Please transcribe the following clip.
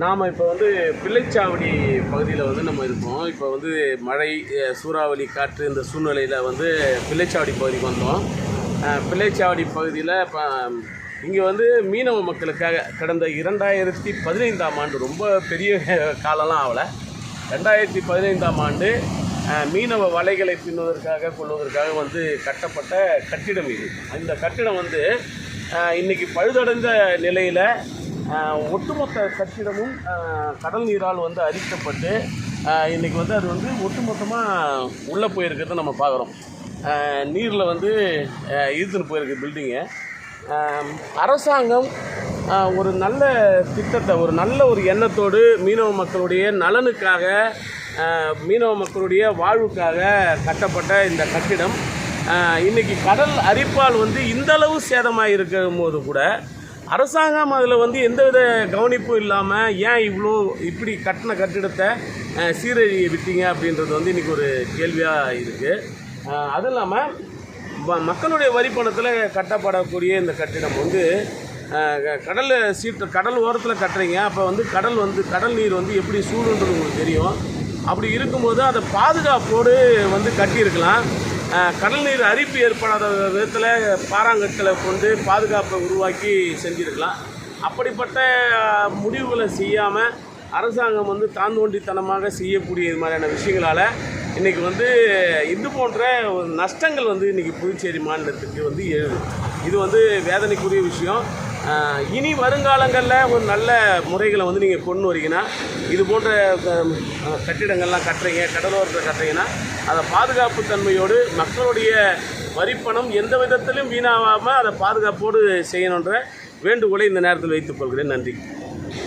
நாம் இப்போ வந்து பிள்ளைச்சாவடி பகுதியில் வந்து நம்ம இருக்கோம் இப்போ வந்து மழை சூறாவளி காற்று இந்த சூழ்நிலையில் வந்து பிள்ளைச்சாவடி பகுதிக்கு வந்தோம். பிள்ளைச்சாவடி பகுதியில் இப்போ இங்கே வந்து மீனவ மக்களுக்காக கடந்த இரண்டாயிரத்தி பதினைந்தாம் ஆண்டு ரொம்ப பெரிய காலம்லாம் ஆகலை. ரெண்டாயிரத்தி பதினைந்தாம் ஆண்டு மீனவ வலைகளை பின்னுவதற்காக கொள்வதற்காக வந்து கட்டப்பட்ட கட்டிடம் இது. இந்த கட்டிடம் வந்து இன்றைக்கி இன்னைக்கு பழுதடைந்த நிலையில் ஒட்டுமொத்த கட்டிடமும் கடல் நீரால் வந்து அரிக்கப்பட்டு இன்றைக்கி வந்து அது வந்து ஒட்டுமொத்தமாக உள்ளே போயிருக்கிறத நம்ம பார்க்குறோம் நீரில் வந்து இழுத்துன்னு போயிருக்கு பில்டிங்கு அரசாங்கம் ஒரு நல்ல திட்டத்தை ஒரு நல்ல ஒரு எண்ணத்தோடு மீனவ மக்களுடைய நலனுக்காக மீனவ மக்களுடைய வாழ்வுக்காக கட்டப்பட்ட இந்த கட்டிடம். இன்றைக்கி இன்னைக்கு கடல் அரிப்பால் வந்து இந்த அளவு சேதமாக இருக்கும் போது கூட அரசாங்கம் அதில் வந்து எந்தவித கவனிப்பும் இல்லாமல் ஏன் இவ்வளோ இப்படி கட்டின கட்டிடத்தை சீரழி சீரழிய விட்டீங்க அப்படின்றது வந்து இன்றைக்கி ஒரு கேள்வியாக இருக்குது அதுவும் இல்லாமல் மக்களுடைய வரி பணத்தில் கட்டப்படக்கூடிய இந்த கட்டிடம் வந்து கடல் க- சீட்டு கடல் ஓரத்தில் கட்டுறீங்க. அப்போ வந்து கடல் வந்து கடல் நீர் வந்து எப்படி சூடுன்றது உங்களுக்கு தெரியும். அப்படி இருக்கும்போது அதை பாதுகாப்போடு வந்து கட்டியிருக்கலாம். கடல் நீர் அரிப்பு ஏற்படாத விதத்தில் பாறாங்கற்களை கொண்டு பாதுகாப்பை உருவாக்கி செஞ்சுருக்கலாம். அப்படிப்பட்ட முடிவுகளை செய்யாமல் அரசாங்கம் வந்து தாந்தோண்டித்தனமாக செய்யக்கூடிய இது மாதிரியான விஷயங்களால் இன்றைக்கி வந்து இது போன்ற நஷ்டங்கள் வந்து இன்றைக்கி புதுச்சேரி மாநிலத்துக்கு வந்து எழுது. இது வந்து வேதனைக்குரிய விஷயம். இனி வருங்காலங்களில் ஒரு நல்ல முறைகளை வந்து நீங்கள் கொண்டு வரீங்கன்னா இது போன்ற கட்டிடங்கள்லாம் கட்டுறீங்க கடலோரத்தில் கட்டுறீங்கன்னா அதை பாதுகாப்பு தன்மையோடு மக்களுடைய வரிப்பணம் எந்த விதத்திலும் வீணாகாமல் அதை பாதுகாப்போடு செய்யணுன்ற வேண்டுகோளை இந்த நேரத்தில் வைத்துக் கொள்கிறேன். நன்றி.